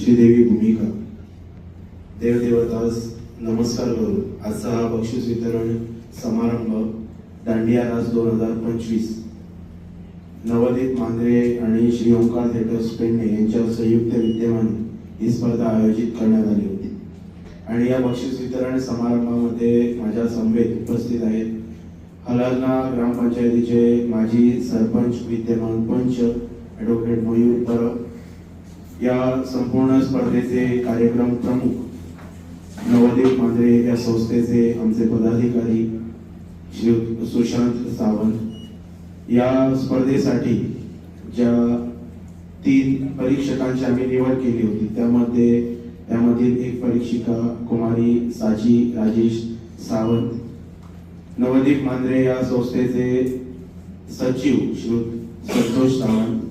श्रीदेवी भूमिका. देवदेवतास नमस्कार करू. आजचा हा बक्षीस वितरण समारंभ दांडिया रास दोन हजार पंचवीस. नवदीप मांद्रे आणि श्री ओंकार थिएटर्स पेडणे यांच्या संयुक्त विद्यमाने ही स्पर्धा आयोजित करण्यात आली होती. आणि या बक्षीस वितरण समारंभामध्ये माझ्या समवेत उपस्थित आहेत. हलालना ग्रामपंचायतीचे माजी सरपंच विद्यमान पंच ॲडव्होकेट मयूर परब या संपूर्ण स्पर्धेचे कार्यक्रम प्रमुख नवदीप मांद्रे या संस्थेचे आमचे पदाधिकारी श्री सुशांत सावंत. या स्पर्धेसाठी ज्या तीन परीक्षकांची आम्ही निवड केली होती त्यामध्ये त्यामधील एक परीक्षिका कुमारी साजी राजेश सावंत. नवदीप मांद्रे या संस्थेचे सचिव श्री संतोष सावंत.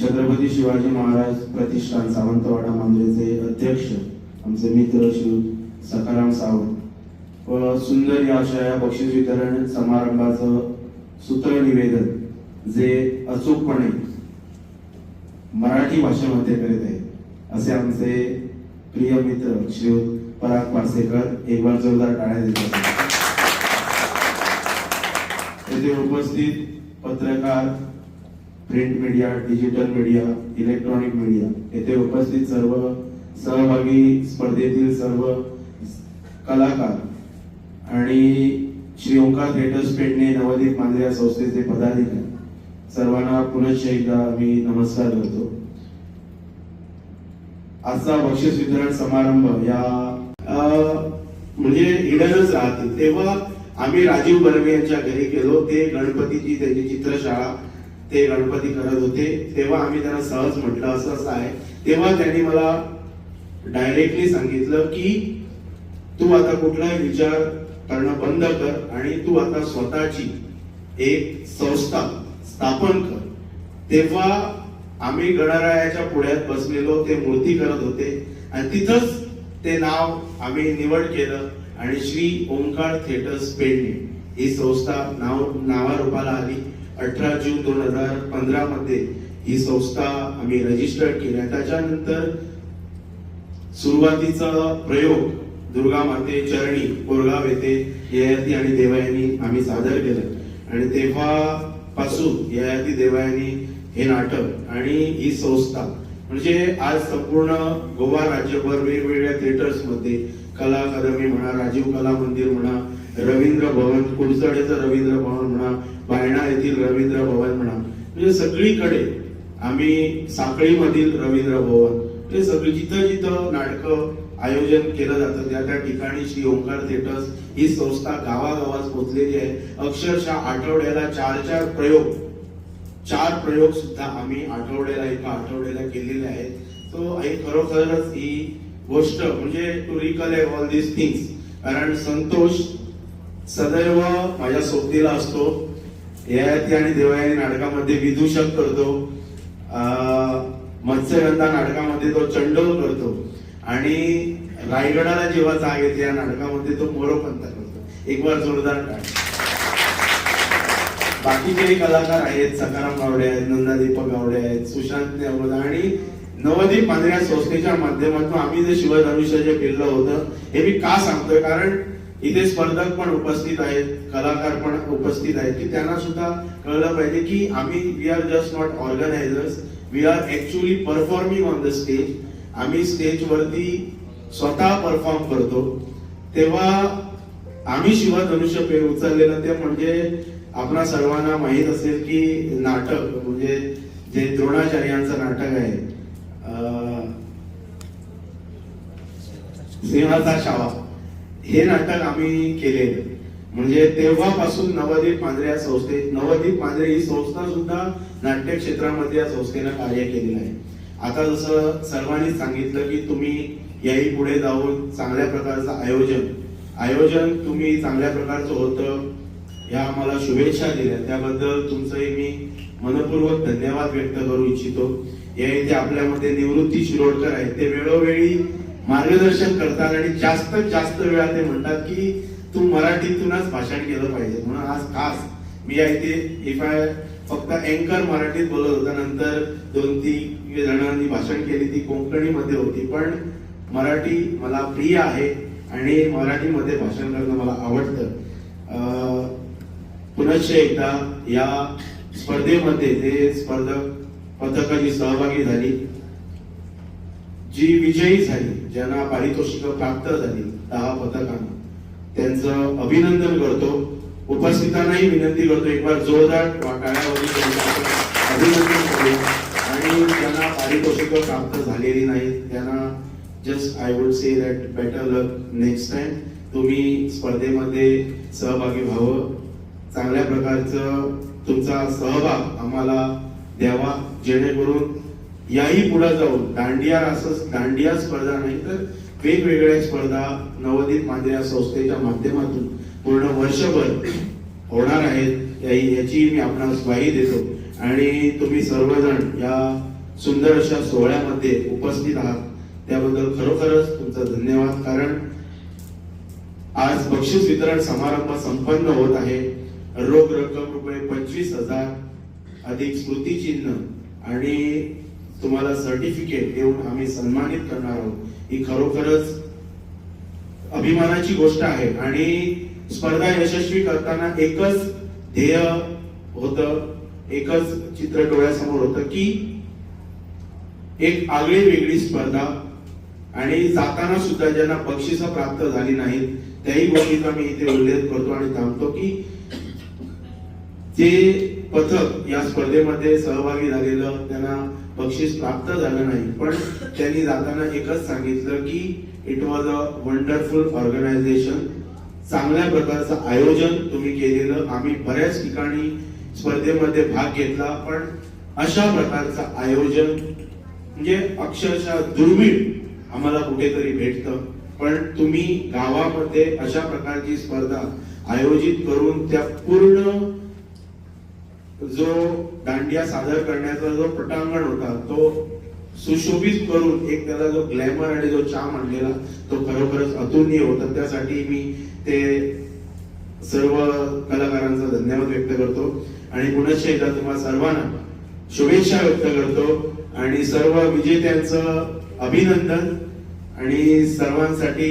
छत्रपती शिवाजी महाराज प्रतिष्ठान सावंतवाडा मांद्रेचे अध्यक्ष आमचे मित्र शिव सखाराम सावंत. व सुंदर या अशा या बक्षीस वितरण समारंभाचं सूत्रनिवेदन जे अचूकपणे मराठी भाषेमध्ये करीत आहे असे आमचे प्रिय मित्र श्री पराग पारसेकर एक बार जोरदार टाळ्या देतात येथे उपस्थित पत्रकार print media digital media electronic media येथे उपस्थित सर्व सहभागी स्पर्धेतील सर्व कलाकार आणि श्री ओंकार थिएटर्स पेडणे नवदीप मांद्रे या संस्थेचे पदाधिकारी. सर्वांना पुनश्च एकदा मी नमस्कार करतो. आजचा बक्षीस वितरण समारंभ या अं, म्हणजे इडनच राहते. तेव्हा आम्ही राजीव बर्वे यांच्या घरी गेलो. ते गणपतीची त्याची चित्रशाळा ते गणपती करत होते. तेव्हा आम्ही त्यांना सहज म्हटलं असं असं आहे. तेव्हा त्यांनी मला डायरेक्टली सांगितलं की तू आता कुठलाही विचार करणं बंद कर आणि तू आता स्वतःची एक संस्था स्थापन कर. तेव्हा आम्ही गणरायाच्या पुढ्यात बसलेलो ते मूर्ती करत होते. आणि तिथंच ते नाव आम्ही निवड केलं आणि श्री ओंकार थिएटर्स पेडणे. ही संस्था नाव नावारूपाला आली. अठरा जून दोन हजार पंधरा मध्ये ही संस्था आम्ही रजिस्टर केल्या त्याच्यानंतर सुरुवातीचा प्रयोग दुर्गा माते चरणी कोरगाव येथे ययाती आणि देवायांनी आम्ही सादर केलं. आणि तेव्हा पासून ययाती देवायांनी हे नाटक आणि ही संस्था म्हणजे आज संपूर्ण गोवा राज्यभर वेगवेगळ्या थिएटर्समध्ये कला अकादमी म्हणा राजीव कला मंदिर म्हणा रवींद्र भवन कुडचडेचं रवींद्र भवन म्हणा बायणा येथील रवींद्र भवन म्हणा म्हणजे सगळीकडे आम्ही साखळीमधील रवींद्र भवन हे म्हणजे सगळी जिथं जिथं नाटकं आयोजन केलं जातं त्या त्या ठिकाणी श्री ओंकार थिएटर्स ही संस्था गावागावात पोचलेली आहे. अक्षरशः आठवड्याला चार चार प्रयोग चार प्रयोग सुद्धा आम्ही आठवड्याला एका आठवड्याला केलेले आहेत. तो आई खरोखरच ही गोष्ट म्हणजे to recollect all this things कारण संतोष सदैव माझ्या सोबतीला असतो. ययाती आणि देवयानी नाटकामध्ये विदूषक करतो. अं, मत्स्यगंधा नाटकामध्ये तो चंडोल करतो. आणि रायगडाला जेव्हा जाग येते या नाटकामध्ये तो मोरोपंत करतो. एक बार जोरदार टाळ. बाकीचे कलाकार आहेत सकाराम गावडे आहेत नंदा दीपक गावडे आहेत सुशांत नेवला आणि नवदीप मांद्र्या संस्थेच्या माध्यमातून आम्ही जे शिवधनुष्य जे केलं होतं हे मी का सांगतोय? कारण इथे स्पर्धक पण उपस्थित आहेत कलाकार पण उपस्थित आहेत की त्यांना सुद्धा कळलं पाहिजे की आम्ही we are just not organisers we are actually performing on the stage आम्ही स्टेजवरती स्वतः परफॉर्म करतो. तेव्हा आम्ही शिवधनुष्य पेर उचललेलं ते म्हणजे आपणा सर्वांना माहीत असेल की नाटक म्हणजे जे द्रोणाचार्यांचं नाटक आहे सिंहाचा शावा. हे नाटक आम्ही केलेलं म्हणजे तेव्हापासून नवदीप मांद्रे या संस्थेत नवदीप मांद्रे ही संस्था सुद्धा नाट्य क्षेत्रामध्ये या संस्थेनं कार्य केलेलं आहे. आता जसं सर्वांनीच सांगितलं की तुम्ही याही पुढे जाऊन चांगल्या प्रकारचं आयोजन आयोजन तुम्ही चांगल्या प्रकारचं होतं या आम्हाला शुभेच्छा दिल्या. त्याबद्दल तुमचंही मी मनपूर्वक धन्यवाद व्यक्त करू इच्छितो. या इथे आपल्यामध्ये निवृत्ती शिरोडकर आहेत ते वेळोवेळी मार्गदर्शन करतात आणि जास्त जास्त वेळा ते म्हणतात की तू मराठीतूनच भाषण केलं पाहिजे. म्हणून आज खास मी या इथे इफ आय फक्त अँकर मराठीत बोलत होता नंतर दोन तीन जणांनी भाषण केली ती कोकणीमध्ये होती. पण मराठी मला प्रिय आहे आणि मराठीमध्ये भाषण करणं मला आवडतं. पुनश्च एकदा या स्पर्धेमध्ये ते स्पर्धक पथकाची सहभागी झाली. जी विजयी झाली ज्यांना पारितोषिक प्राप्त झाली दहा पथकांना त्यांचं अभिनंदन करतो. उपस्थितांनाही विनंती करतो एक बार जोरदार अभिनंदन आणि ज्यांना पारितोषिक प्राप्त झालेली नाहीत त्यांना just I would say that better luck next time तुम्ही स्पर्धेमध्ये सहभागी व्हावं. चांगल्या प्रकारचं तुमचा सहभाग आम्हाला द्यावा जेणेकरून याही पुढे जाऊन दांडिया असं दांडिया स्पर्धा नाही तर वेगवेगळ्या स्पर्धा नवोदित मांदिया संस्थेच्या माध्यमातून पूर्ण वर्षभर होणार आहेत. याची मी आपणास ग्वाही देतो. आणि तुम्ही सर्वजण या सुंदर अशा सोहळ्यामध्ये उपस्थित आहात. त्याबद्दल खरोखरच तुमचा धन्यवाद. कारण आज बक्षीस वितरण समारंभ संपन्न होत आहे. रोख रक्कम रुपये पंचवीस हजार अधिक स्मृतिचिन्ह आणि तुम्हाला सर्टिफिकेट देऊन आम्ही सन्मानित करणार आहोत. ही खरोखरच अभिमानाची गोष्ट आहे आणि स्पर्धा यशस्वी करताना एकच ध्येय होत एकच चित्र डोळ्यासमोर होतं की एक आगळी वेगळी स्पर्धा आणि जाताना सुद्धा ज्यांना बक्षिस प्राप्त झाली नाहीत त्याही गोष्टीचा मी इथे उल्लेख करतो आणि थांबतो की जे पथक या स्पर्धेमध्ये सहभागी झालेलं त्यांना बक्षीस प्राप्त झालं नाही. पण त्यांनी जाताना एकच सांगितलं की it was a wonderful organisation चांगल्या प्रकारचं आयोजन तुम्ही केलेलं. आम्ही बऱ्याच ठिकाणी स्पर्धेमध्ये भाग घेतला पण अशा प्रकारचं आयोजन म्हणजे अक्षरशः दुर्मिळ आम्हाला कुठेतरी भेटतं. पण तुम्ही गावामध्ये अशा प्रकारची स्पर्धा आयोजित करून त्या पूर्ण जो दांडिया सादर करण्याचा जो पटांगण होता तो सुशोभित करून एक त्याला जो ग्लॅमर आणि जो चाम आणलेला तो खरोखरच अतुलनीय होता. त्यासाठी मी ते सर्व कलाकारांचा धन्यवाद व्यक्त करतो. आणि पुनश्च एकदा तुम्हाला सर्वांना शुभेच्छा व्यक्त करतो. आणि सर्व विजेत्यांचं अभिनंदन. आणि सर्वांसाठी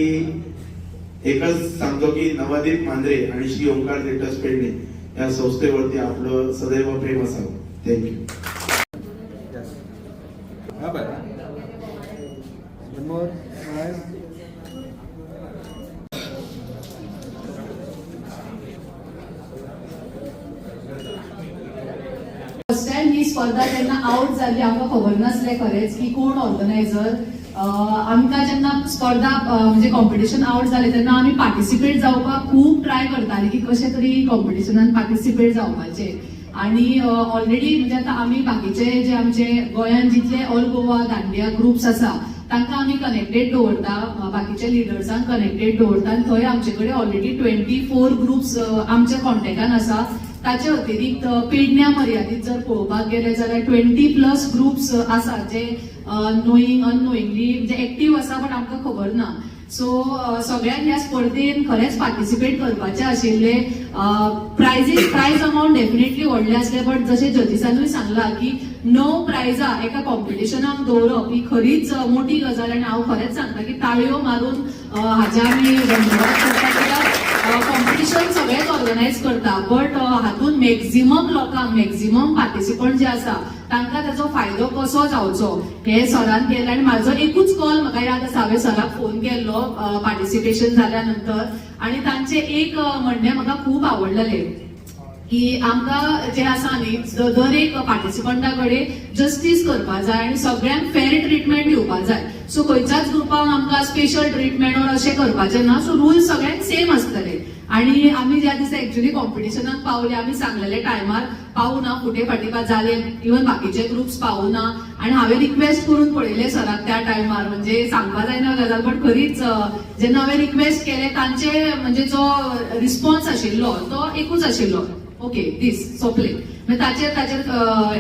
एकच सांगतो की नवदीप मांद्रे आणि श्री ओंकार थिएटर्स पेडणे या संस्थेवरती आपलं सदैव प्रेम असावं. थँक्यू हा. फर्स्ट टाइम ही स्पर्धा जेन्ना आउट जाल्ली आमकां खबर नासलें खरेंच की कोण ऑर्गनायझर आमकां जेन्ना स्पर्धा म्हणजे कॉम्पिटिशन आवड जालें तेन्ना आमी पार्टिसिपेट जावपाक खूब ट्राय करतालीं की कशें तरी कॉम्पिटिशनान पार्टिसिपेट जावपाचें आनी ऑलरेडी म्हणजे आतां आमी बाकीचे जे आमचे गोंयान जितले ऑल गोवा दांडिया ग्रुप्स आसा तांकां आमी कनेक्टेड दवरता बाकीच्या लिडर्सांक कनेक्टेड दवरता. आनी थंय आमचे कडेन ऑलरेडी ट्वेंटी फोर ग्रुप्स आमच्या कॉन्टेक्टान आसा ताचे अतिरिक्त पेडण्या मर्यादीत जर पळोवपाक गेले जाल्यार ट्वेंटी प्लस ग्रुप्स आसा जे नोईंग अननोईंगली म्हणजे एक्टीव आसा बट आमकां खबर ना. सो सगळ्यांक ह्या स्पर्धेन खरेंच पार्टिसिपेट करपाचे आशिल्ले प्रायजीस प्रायज अमाउंट डेफिनेटली व्हडले आसले बट जशें जजीसांनूय सांगला की णव प्रायजां एका कॉम्पिटिशनाक दवरप ही खरीच मोठी गजाल. आनी हांव खरेंच सांगता की ताळयो मारून हाचे आमी धन्यवाद करता कॉम्पिटिशन सगळेच ऑर्गनायज करता बट हातून मॅक्झिमम लोकांक मॅक्झिमम पार्टिसिपंट जे आसा तांकां ताचो फायदो कसो जावचो हे सरान केलें आनी म्हाजो एकूच कॉल म्हाका याद आसा हांवें सराक फोन केल्लो पार्टिसिपेशन जाल्या नंतर आनी तांचे एक म्हणणें म्हाका खूब आवडलेलें. की आमकां जे आसा न्ही दर एक पार्टिसिपंटा कडेन जस्टीस करपा जाय आनी सगळ्यांक फेर ट्रिटमेंट दिवपाक जाय. सो खंयच्याच ग्रुपाक आमकां स्पेशल ट्रिटमेंट ऑर अशें करपाचें ना सो रूल सगळ्यांक सेम आसतले. आणि आमी ज्या दिसा एक्च्युली कॉम्पिटिशनाक पावले आमी सांगलेले टायमार पावना फुटे फाटीपा जाले इवन बाकीचे ग्रुप्स पावना. आनी हांवें रिक्वेस्ट करून पळयले सराक त्या टायमार म्हणजे सांगपा जायना गजाल बट खरीच जेन्ना हांवें रिक्वेस्ट केले तांचे म्हणजे जो रिस्पॉन्स आशिल्लो तो एकूच आशिल्लो. ओके दीस सोपले मागीर ताचेर ताचेर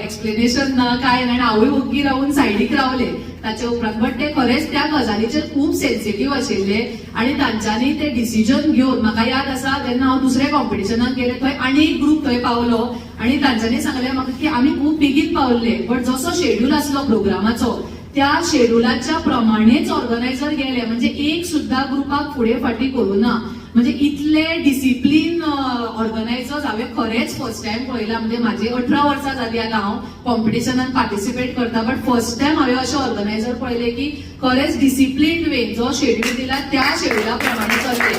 एक्सप्लेनेशन ना काय ना आवय हांवूय ओग्गी रावून सायडीक रावले. ताचे उपरांत बट ते खरेंच त्या गजालीचेर खूब सेन्सिटीव्ह आशिल्ले आनी तांच्यांनी ते डिसिजन घेवन म्हाका याद आसा जेन्ना हांव दुसऱ्या कॉम्पिटिशनाक गेले थंय आनी एक ग्रूप थंय पावलो. आणि तांच्यांनी सांगलें म्हाका की आमी खूब बेगीन पावल्ले बट जसो शेड्यूल आसलो प्रोग्रामाचो त्या शेड्युलाच्या प्रमाणेच ऑर्गनायझर गेले. म्हणजे एक सुद्धा ग्रुपाक फुडें फाटी करूं ना. म्हणजे इतले डिसिप्लीन ऑर्गनायझर्स हांवें खरेंच फर्स्ट टायम पळयला म्हणजे म्हाजी अठरा वर्सां जाली आतां हांव कॉम्पिटिशनान पार्टिसिपेट करता. बट फर्स्ट टायम हांवें अशें ऑर्गनायझर पळयले की खरेंच डिसिप्लिन वे जो शेड्यूल दिला त्या शेड्युला प्रमाणे चलले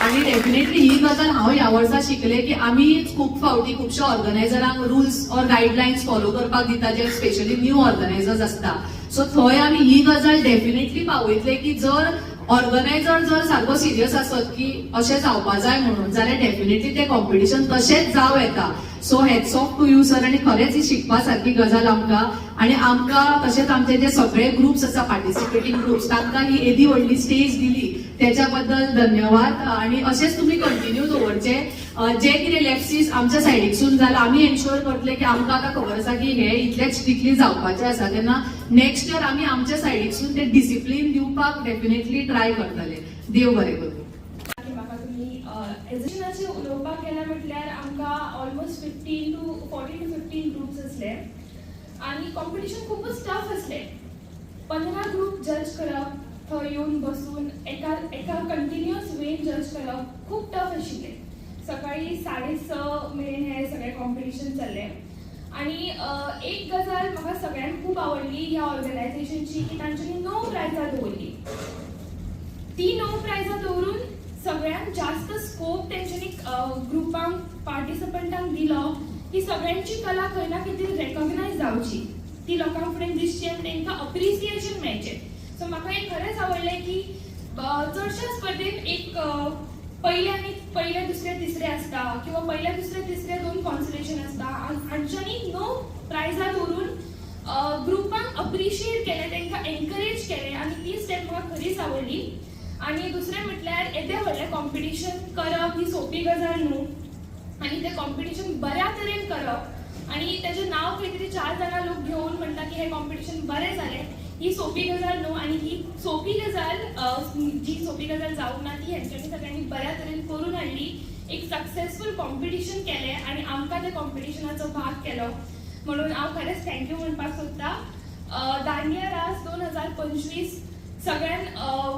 आणि डेफिनेटली ही गजाल हांव ह्या वर्सा शिकले की आमी खूब फावटी खुबशा ऑर्गनायझरांक रुल्स ऑर गायडलायन्स फॉलो करपाक दिता जे स्पेशली न्यू ऑर्गनायझर्स आसता सो थंय आमी ही गजाल डेफिनेटली पावयतले की जर ऑर्गनायझर जर सारको सिरियस आसत की अशें जावपा जाय म्हणून जाल्यार डेफिनेटली तें कॉम्पिटिशन तशेंच जावं येता so hats off to you sir आनी खरेंच ही शिकपा सारकी गजाल आमकां. आणि आमकां तशेंच आमचे जे सगळे ग्रुप्स आसा पार्टिसिपेटींग ग्रुप्स तांकां ही येदी व्हडली स्टेज दिली. त्याच्या बद्दल धन्यवाद. आणि असेच तुम्ही कंटिन्यू दवरचे. जे कितें लेप्सीस आमच्या सायडीकसून जाला आमी एन्श्योर करतले की आमकां आतां खबर आसा की हे इतलें स्ट्रिक्टली जावपाचें आसा. तेन्ना नेक्स्ट इयर आमी आमच्या सायडीकसून ते डिसिप्लीन दिवपाक डेफिनेटली ट्राय करतले. देव बरें करूं की म्हाका तुमी एज्युकेशनाचेर उलोवपाक गेल्या म्हटल्यार आमकां almost fifteen to forty to fifteen groups आसले आनी कॉम्पिटिशन खूपच टफ आसलें पंदरा ग्रुप जज करप थंय येवन बसून एका एका कंटिन्युअस वेन जज करप खूब टफ आशिल्लें सकाळी साडे स मेरेन हें सगळें कॉम्पिटिशन चल्लें. आनी एक गजाल म्हाका सगळ्यांत खूब आवडली ह्या ऑर्गनायझेशनची की तांच्यांनी णव प्रायजां दवरली ती णव प्रायजां दवरून सगळ्यांत जास्त स्कोप तेंच्यांनी ग्रुपांक पार्टिसिपंटांक दिलो. ही सगळ्यांची कला खंय ना कितें रेकॉग्नायज जावची ती लोकां फुडें दिसची आनी तांकां अप्रिसिएशन मेळचें सो म्हाका एक खरेंच आवडलें की चडशा स्पर्धेन एक पयले आनी पयले दुसरे तिसरे आसता किंवा पयले दुसरे तिसरे दोन कॉन्सलेशन आसता आनी हांच्यांनी णव प्रायजां दवरून ग्रुपांक अप्रिशिएट केलें तांकां एनकरेज केलें आनी ती स्टेप म्हाका खरीच आवडली. आनी दुसरें म्हटल्यार येदें व्हडलें कॉम्पिटिशन करप ही सोपी गजाल न्हू आनी तें कॉम्पिटिशन बऱ्या तरेन करप आनी तेजें नांव खंय तरी चार जाणां लोक घेवन म्हणटा की हें कॉम्पिटिशन बरें जालें ही सोपी गजाल न्हू आनी ही सोपी गजाल जी सोपी गजाल जावंक ना ती ह्यांच्यानी सगळ्यांनी बऱ्या तरेन करून हाडली एक सक्सेसफूल कॉम्पिटिशन केलें आनी आमकां त्या कॉम्पिटिशनाचो भाग केलो. म्हणून हांव खरेंच थँक्यू म्हणपाक सोदता. दानिया दांडिया रास दोन हजार पंचवीस सगळ्यान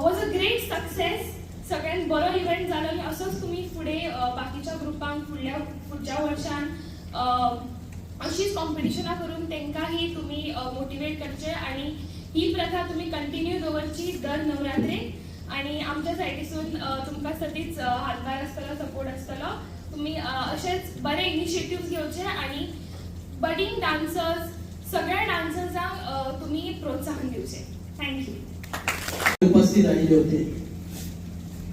वॉज अ ग्रेट सक्सेस सगळ्यात बरो इव्हेंट जालो आनी असोच तुमी फुडें बाकीच्या ग्रुपांक फुडल्या फुडच्या वर्सान अशीच कॉम्पिटिशनां करून तेंकांही तुमी मोटिवेट करचे आनी ही प्रथा तुमी कंटिन्यू दवरची दर नवरात्रेक आनी आमच्या सायडीसून तुमकां सदींच हातभार आसतलो सपोर्ट आसतलो तुमी अशेच बरे इनिशिएटिव्ह घेवचे आनी बडिंग डान्सर्स सगळ्या डान्सर्सांक तुमी प्रोत्साहन दिवचे. थँक्यू उपस्थित झालेले होते.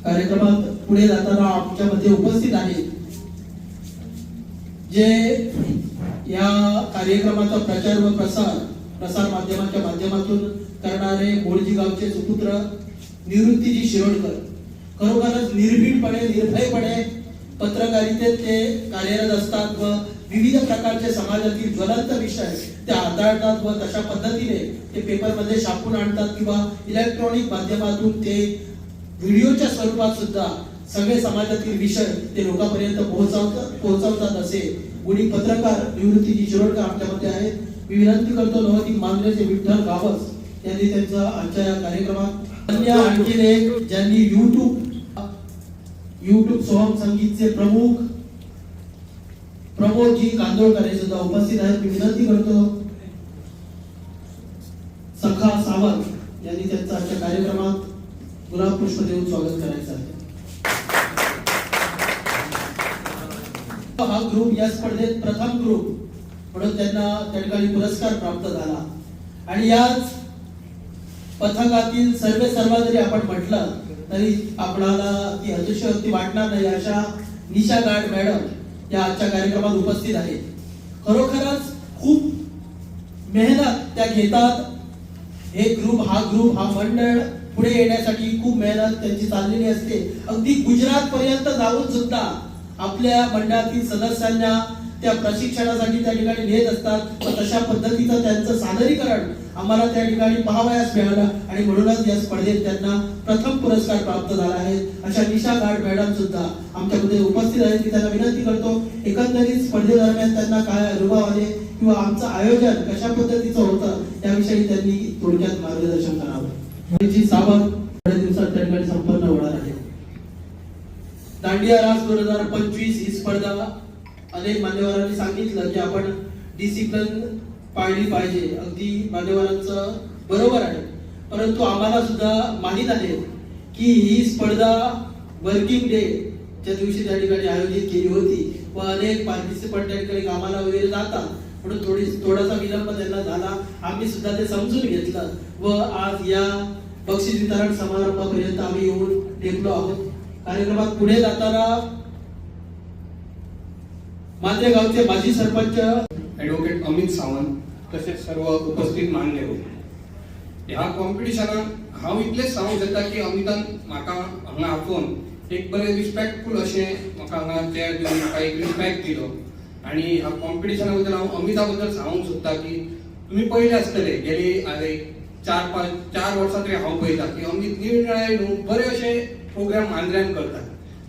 कार्यक्रमात पुढे जाताना आमच्यामध्ये उपस्थित आहेत जे या कार्यक्रमाचा प्रचार व प्रसार प्रसार माध्यमाच्या माध्यमातून करणारे बोळजी गावचे सुपुत्र निवृत्तीजी शिरोडकर खरोखरच निर्भीडपणे निर्भयपणे पत्रकारितेत ते कार्यरत असतात व विविध प्रकारचे समाजातील ज्वलंत विषय ते हाताळतात व तशा पद्धतीने ते पेपरमध्ये छापून आणतात किंवा इलेक्ट्रॉनिक माध्यमातून ते व्हिडिओच्या स्वरूपात सुद्धा सगळे समाजातील विषय ते लोकांपर्यंत पोहोचवतात पोहोचवतात असे गुणी पत्रकार निवृत्तीजी शिरोडकर आमच्यामध्ये आहेत. मी विनंती करतो नवती मांजरेचे विठ्ठल गावस यांनी त्यांचा आजच्या या कार्यक्रमात अन्य आणखीन एक ज्यांनी युट्यूब युट्यूब सोहम संगीतचे प्रमुख प्रमोदजी कांदोळकर हे सुद्धा उपस्थित आहेत. मी विनंती करतो सखा सावंत यांनी त्यांचा आजच्या कार्यक्रमात गुलाब पुष्प देऊन स्वागत करायचं आहे. हा ग्रुप या स्पर्धेत प्रथम ग्रुप म्हणून त्यांना त्या ठिकाणी पुरस्कार प्राप्त झाला. आणि याच पथकातील सर्व सर्व जरी आपण म्हटलं तरी आपणाला ती अतिशयोक्ती वाटणार नाही अशा निशा गाड मॅडम या आजच्या कार्यक्रमात उपस्थित आहेत. खरोखरच खूप मेहनत त्या घेतात. हे ग्रुप हा ग्रुप हा मंडळ पुढे येण्यासाठी खूप मेहनत त्यांची चाललेली असते. अगदी गुजरात पर्यंत जाऊन सुद्धा आपल्या मंडळातील सदस्यांना त्या प्रशिक्षणासाठी त्या ठिकाणी नेत असतात. तशा पद्धतीचं त्यांचं सादरीकरण आम्हाला त्या ठिकाणी पाहावयास मिळालं आणि म्हणूनच या स्पर्धेत त्यांना प्रथम पुरस्कार प्राप्त झाला आहे. अशा निशा गाड मॅडम सुद्धा आमच्यामध्ये उपस्थित आहेत. मी त्यांना विनंती करतो एकंदरीत स्पर्धेदरम्यान त्यांना काय अनुभव आले किंवा आमचं आयोजन कशा पद्धतीचं होतं याविषयी त्यांनी थोडक्यात मार्गदर्शन करावं. जी सावध थोड्या दिवसात त्या ठिकाणी संपन्न होणार आहे. दांडिया रास दोन हजार पंचवीस ही स्पर्धा अनेक मान्यवरांनी सांगितलं की आपण डिसिप्लिन पाळली पाहिजे. अगदी मान्यवरांचं बरोबर आहे. परंतु आम्हाला सुद्धा माहीत आहे की ही स्पर्धा वर्किंग डे च्या दिवशी त्या ठिकाणी आयोजित केली होती व अनेक पार्टिसिपंट त्या ठिकाणी कामाला वगैरे जातात. म्हणून थोडी थोडासा विलंब त्यांना झाला. आम्ही सुद्धा ते समजून घेतलं. व आज या बक्षीस वितरण समारंभापर्यंत आम्ही येऊन टेकलो आहोत. कार्यक्रमात पुढे जाताना माझे गावचे माजी सरपंच ॲडव्होकेट अमित सावंत तसेच सर्व उपस्थित मान्यवर ह्या कॉम्पिटिशनाक हांव इतलेंच सांगूंक सोदता की अमितान म्हाका हांगा आपोवन एक बरें रिस्पेक्टफूल अशें म्हाका हांगा चेर दिवन म्हाका एक रिस्पेक्ट दिलो. आनी ह्या कॉम्पिटिशना बद्दल हांव अमिता बद्दल सांगूंक सोदता की तुमी पहिले आसतले गेली आरे चार पांच चार वर्सां तरी हांव पळयता की अमित निरनिराळे न्हू बरे अशे प्रोग्राम मांद्र्यान करता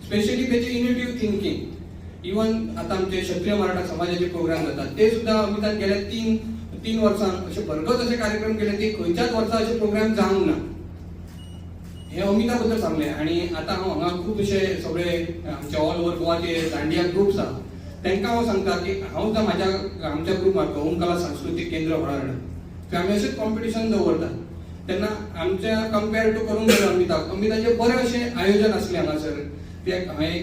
स्पेशली तेचे इनिटिव्ह थिंकींग इवन आता आमचे क्षत्रिय मराठा समाजाचे प्रोग्राम जातात ते सुद्धा अमितान गेल्या तीन तीन वर्सां असे भरगत असे कार्यक्रम केले ते खंयच्याच वर्सा असे प्रोग्राम जावंक ना. हे अमिता बद्दल सांगले. आणि आता हांव हांगा खूब अशे सगळे आमचे ऑल ओव्हर गोवाचे दांडिया ग्रुप्स आहा. तांकां हांव हो सांगता की हांव जर म्हाज्या आमच्या ग्रुपाक ओमकला सांस्कृतीक केंद्र व्हडारणा थंय आमी अशेंच कॉम्पिटिशन दवरता तेन्ना आमच्या कंपेअर टू करूंक गेलो अमिताक अमिताचें बरे अशें आयोजन आसलें हांगासर ते हांवें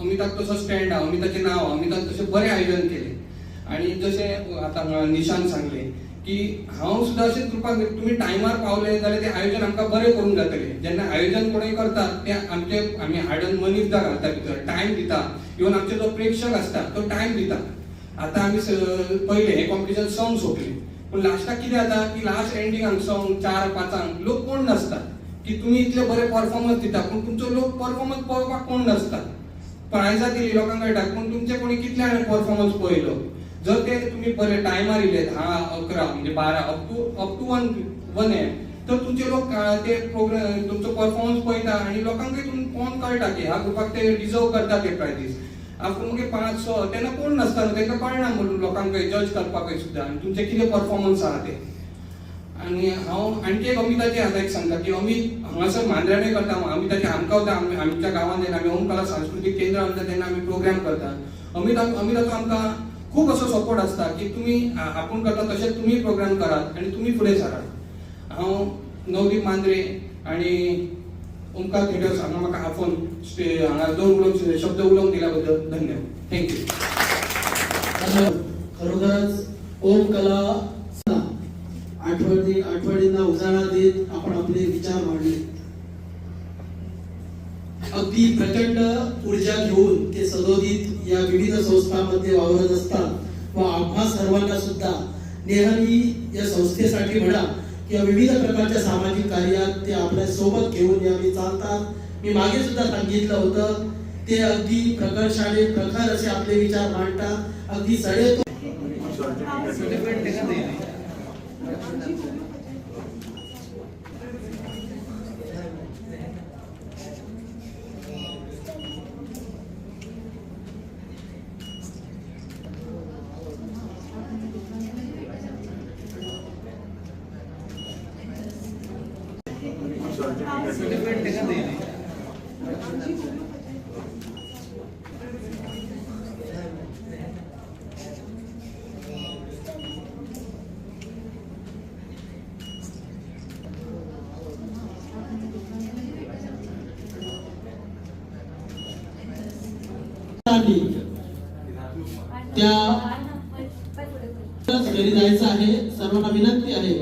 अमिताक तसो स्टँड आहा अमिताचें नांव आहा अमितान तशें बरें आयोजन केलें. आणि जसे आतां निशान सांगलें की हांव सुद्दां अशेंच ग्रुपाक तुमी टायमार पावले जाल्यार तें आयोजन आमकां बरें करूंक जातलें. जेन्ना आयोजन कोणूय करतात तें आमचे आमी हाडून मनीस घालता भितर टायम दिता. इवन आमचे जो प्रेक्षक आसता तो टायम दिता. आतां आमी पयलें पयले हें कॉम्पिटिशन सॉंग सोंपलें पूण लास्टाक कितें जाता की लास्ट एंडिंगाक सॉंग चार पांचांक लोक कोण नासतात? की तुमी इतले बरे परफॉर्मन्स दिता पूण तुमचो लोक परफॉर्मन्स पळोवपाक कोण नासता प्रायजां दिली लोकांक कळटा पूण तुमचे कोणी कितल्या परफॉर्मन्स पळयलो? जर ते तुम्ही बरे टायमार येले धा अकरा म्हणजे बारा up to up to one one M तर तुमचे लोक ते प्रोग्राम तुमचो परफॉर्मन्स पळयता आणि लोकांक कोण कळटा की ह्या ग्रुपाक ते डिजर्व करता ते प्रायजीस आपूण मागीर पांच स तेन्ना कोण नासतालो न्हू तांकां कळना म्हणून लोकांक जज करपाकय सुद्दां आनी तुमचे कितें परफॉर्मन्स आहा ते. आणि हांव आणखी एक अमिताचे हांगा एक सांगता की अमित हांगासर मांद्र्यानूय करता अमिताचे आमकां वता आमच्या गांवांत जेन्ना आमी ओमकला सांस्कृतीक केंद्र वता तेन्ना आमी प्रोग्राम करता. अमिता अमिताचो आमकां खूब असो सपोर्ट आसता की तुमी आपण आपूण करता तसे तुमी प्रोग्राम करात आनी तुमी फुडें सरात हांव नवदीप मांद्रे आनी ओमकार थिएटर्स हांगा म्हाका आफोन स्टे हांगा दोन उलोवंक शब्द उलोवंक दिल्या बद्दल धन्यवाद. थँक्यू खरोखरच ओम कला आठवणी आठवणींना उजाळा देत आपण आपले विचार मांडले. अगदी प्रचंड ऊर्जा घेऊन ते सदोदित या विविध संस्थांमध्ये वावरत असतात. व आम्हा सर्वांना सुद्धा नेहमी या संस्थेसाठी म्हणा किंवा विविध प्रकारच्या सामाजिक कार्यात ते आपल्यासोबत घेऊन यावेळी चालतात. मी मागे सुद्धा सांगितलं होतं ते अगदी प्रकर्षाने प्रखर असे आपले विचार मांडतात. अगदी सडेतो त्या घरी जायचं आहे. सर्वांना विनंती आहे.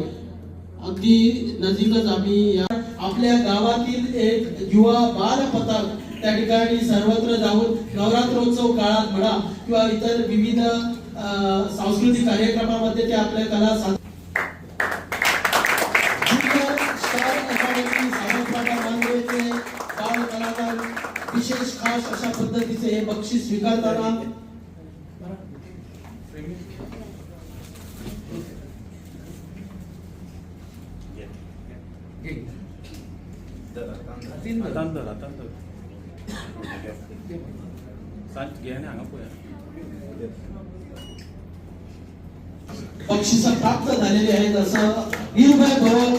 अगदी नजीकच आम्ही या आपल्या गावातील एक युवा बाल पथक त्या ठिकाणी सर्वत्र जाऊन नवरात्रोत्सव काळात म्हणा किंवा इतर विविध सांस्कृतिक कार्यक्रमामध्ये ते आपल्या कला साद- सुंदर स्टार अकादमी विशेष खास अशा पद्धतीचे हे बक्षीस स्वीकारताना प्राप्त झालेली आहेत असं निर्भय भवन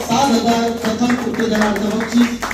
સાત હજાર પ્રથમ ઉત્તેજના સમક્ષ